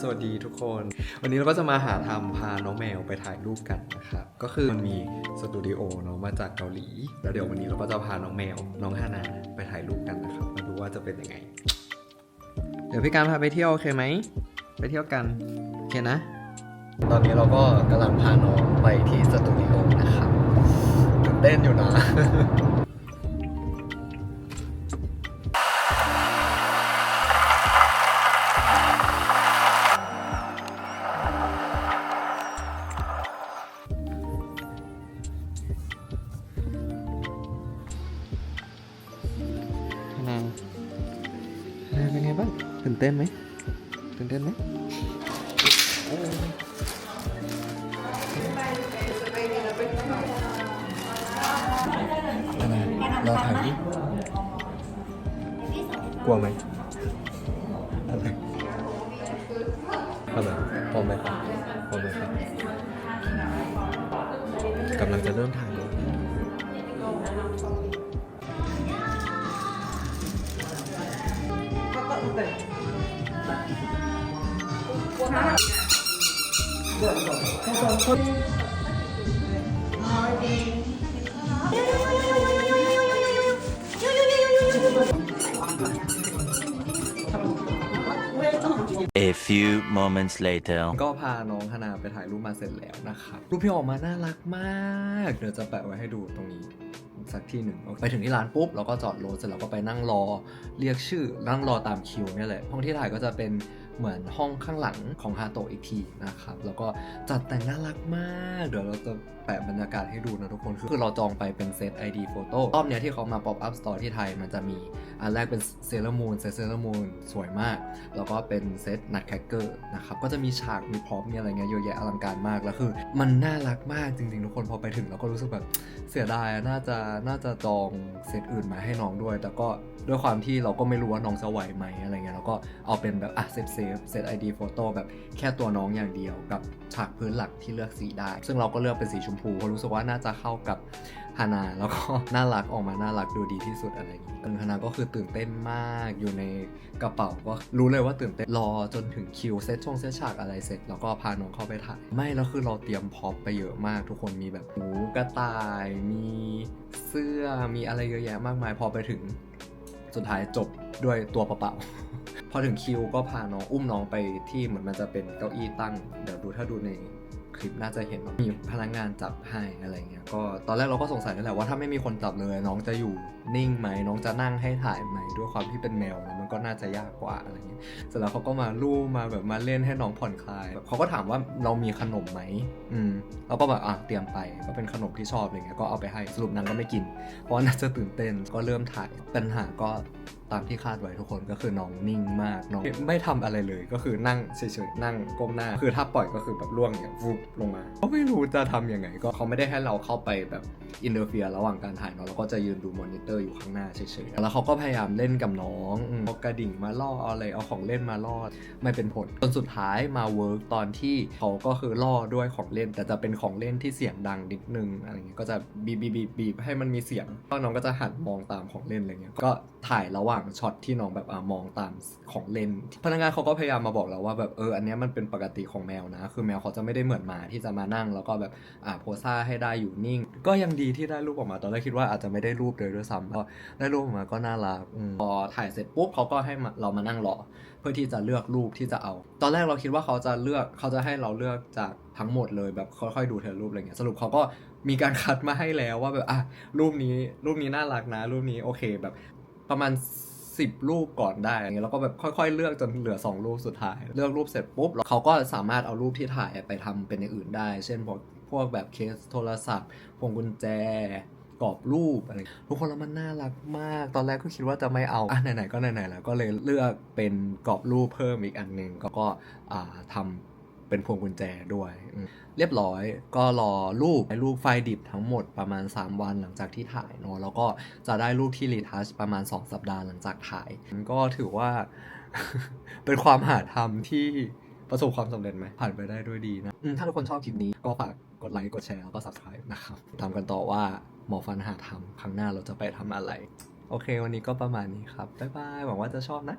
สวัสดีทุกคน วันนี้เราก็จะมาหาทำพาน้องแมวไปถ่ายรูปกันนะครับ ก็คือมันมีสตูดิโอเนาะมาจากเกาหลี แล้วเดี๋ยววันนี้เราก็จะพาน้องแมว น้องฮานาไปถ่ายรูปกันนะครับ มาดูว่าจะเป็นยังไง เดี๋ยวพี่การพาไปเที่ยวโอเคไหม ไปเที่ยวกัน โอเคนะ ตอนนี้เราก็กำลังพาน้องไปที่สตูดิโอนะครับตื่นเต้นอยู่นะ ตื่นเต้นไหมตื่นเต้นไหมอะไรเราถ่ายดิกลัวไหมอะไรอะไรพร้อมไหมครับพร้อมไหมครับกำลังจะเริ่มถ่ายเลย A few moments later. ก็พาน้องธนาไปถ่ายรูปมาเสร็จแล้วนะครับ รูปที่ออกมาน่ารักมาก เดี๋ยวจะแปะไว้ให้ดูตรงนี้สักที่หนึ่งไปถึงที่ร้านปุ๊บเราก็จอดรถเสร็จเราก็ไปนั่งรอเรียกชื่อนั่งรอตามคิวเนี่ยแหละห้องที่ถ่ายก็จะเป็นเหมือนห้องข้างหลังของฮาโตะอีกทีนะครับ แล้วก็จัดแต่งน่ารักมาก เดี๋ยวเราจะแปะบรรยากาศให้ดูนะทุกคนคือเราจองไปเป็นเซต ID โฟโต้รอบเนี้ยที่เขามา pop up store ที่ไทยมันจะมีอันแรกเป็นเซเลมูนเซตเซเลมูนสวยมาก แล้วก็เป็นเซตนัดแคคเกอร์นะครับ ก็จะมีฉากมีพร็อพมีอะไรเงี้ยเยอะแยะอลังการมาก แล้วคือ มันน่ารักมากจริงๆ ทุกคนพอไปถึงเราก็รู้สึกแบบเสียดายน่าจะน่าจะจองเซตอื่นมาให้น้องด้วย แต่ก็ด้วยความที่เราก็ไม่รู้ว่าน้องจะไหวไหมอะไรเงี้ยเราก็เอาเป็นแบบอะเซฟเซฟเซตไอดีโฟโต้แบบแค่ตัวน้องอย่างเดียว กับฉากพื้นหลักที่เลือกสีได้ ซึ่งเราก็เลือกเป็นสีชมพูเพราะรู้สึกว่าน่าจะเข้ากับฮานาแล้วก็น่ารักออกมาน่ารักดูดีที่สุดอะไรอย่างนี้ฮานาก็คือตื่นเต้นมากอยู่ในกระเป๋าก็รู้เลยว่าตื่นเต้นรอจนถึงคิวเซตชงเซตฉากอะไรเสร็จ แล้วก็พาน้องเข้าไปถ่ายไม่แล้วคือเราเตรียมพร็อพไปเยอะมาก ทุกคนมีแบบหมูกระต่ายมีเสื้อมีอะไรเยอะแยะมากมายพอไปถึงสุดท้ายจบด้วยตัวเปล่าๆ พอถึงคิวก็พาน้องอุ้มน้องไปที่เหมือนมันจะเป็นเก้าอี้ตั้ง เดี๋ยวดูถ้าดูในคลิปน่าจะเห็นมีพนักงานจับให้อะไรเงี้ย ก็ตอนแรกเราก็สงสัยนั่นแหละว่าถ้าไม่มีคนจับเลยน้องจะอยู่นิ่งไหมน้องจะนั่งให้ถ่ายไหมด้วยความที่เป็นแมวนะมันก็น่าจะยากกว่าอะไรเงี้ยเสร็จแล้วเขาก็มาลู่มาแบบมาเล่นให้น้องผ่อนคลายแบบเขาก็ถามว่าเรามีขนมไหมอืมเราก็แบบอะเตรียมไปก็เป็นขนมที่ชอบอะไรเงี้ยก็เอาไปให้สรุปนางก็ไม่กิน เพราะว่าน่าจะตื่นเต้นก็เริ่มถ่ายปัญหาก็ตามที่คาดไว้ทุกคนก็คือน้องนิ่งมากน้องไม่ทำอะไรเลยก็คือนั่งเฉยๆนั่งก้มหน้า คือถ้าปล่อยก็คือแบบล่วงอย่างฟุบลงมาก็ไม่รู้จะทำยังไงก็เขาไม่ได้ให้เราเข้าไปแบบ อินเตอร์เฟียระหว่างการถ่ายเนาะเราก็จะยืนดูมอนิเตอร์อยู่ข้างหน้าเฉยๆ แล้วเขาก็พยายามเล่นกับน้องเอากระดิ่งมาล่อเอาอะไรเอาของเล่นมาล่อไม่เป็นผลจนสุดท้ายมาเวิร์กตอนที่เขาก็คือล่อด้วยของเล่น แต่จะเป็นของเล่นที่เสียงดังนิดนึงอะไรเงี้ยก็จะบีบบีบบีบให้มันมีเสียงก็น้องก็จะหันมองตามของเล่นอะไรเงี้ยก็ถ่ายระหว่างช็อตที่น้องแบบอ่ามองตามของเล่น พนักงานเขาก็พยายามมาบอกเราว่าแบบเอออันเนี้ยมันเป็นปกติของแมวนะ คือแมวเขาจะไม่ได้เหมือนหมาที่จะมานั่ง แล้วก็แบบอ่าโพซ่าให้ได้อยู่นิ่ง ก็ยังดีที่ได้รูปออกมาตอนแรกคิดว่าอาจจะไม่ได้รูปเลยด้วยซ้ำก็ได้รูปออกมาก็น่ารักพอถ่ายเสร็จปุ๊บเขาก็ให้เรามานั่งรอเพื่อที่จะเลือกรูปที่จะเอา ตอนแรกเราคิดว่าเขาจะเลือกเขาจะให้เราเลือกจากทั้งหมดเลยแบบค่อยๆดูเทรูปอะไรเงี้ยสรุปเขาก็มีการคัดมาให้แล้วว่าแบบอะรูปนี้รูปนี้น่ารักนะ รูปนี้โอเคแบบประมาณ10รูปก่อนได้อะไรเงี้ยแล้วก็แบบค่อยๆ เลือกจนเหลือ 2 รูปสุดท้าย เลือกรูปเสร็จปุ๊บเขาก็สามารถเอารูปที่ถ่ายไปทำเป็นอย่างอื่นได้ เช่นพวก พวกแบบเคสโทรศัพท์พวงกุญแจกรอบรูปอะไรทุกคนแล้วมันน่ารักมาก ตอนแรกก็คิดว่าจะไม่เอาอะไหนๆก็ไหนๆแล้วก็เลยเลือกเป็นกรอบรูปเพิ่มอีกอันหนึ่งก็ก็อ่าทำเป็นพวงกุญแจด้วย เรียบร้อยก็รอรูปรูปไฟดิบทั้งหมดประมาณ 3 วันหลังจากที่ถ่ายเนอะแล้วก็จะได้รูปที่รีทัชประมาณ 2 สัปดาห์หลังจากถ่าย ก็ถือว่า เป็นความหาทำที่ประสบความสำเร็จไหมผ่านไปได้ด้วยดีนะถ้าทุกคนชอบคลิปนี้ก็ฝาก กดไลค์กดแชร์แล้วก็ subscribe นะครับตามกันต่อว่าหมอฟันหาทำครั้งหน้าเราจะไปทำอะไร โอเค วันนี้ก็ประมาณนี้ครับบ๊ายบายหวังว่าจะชอบนะ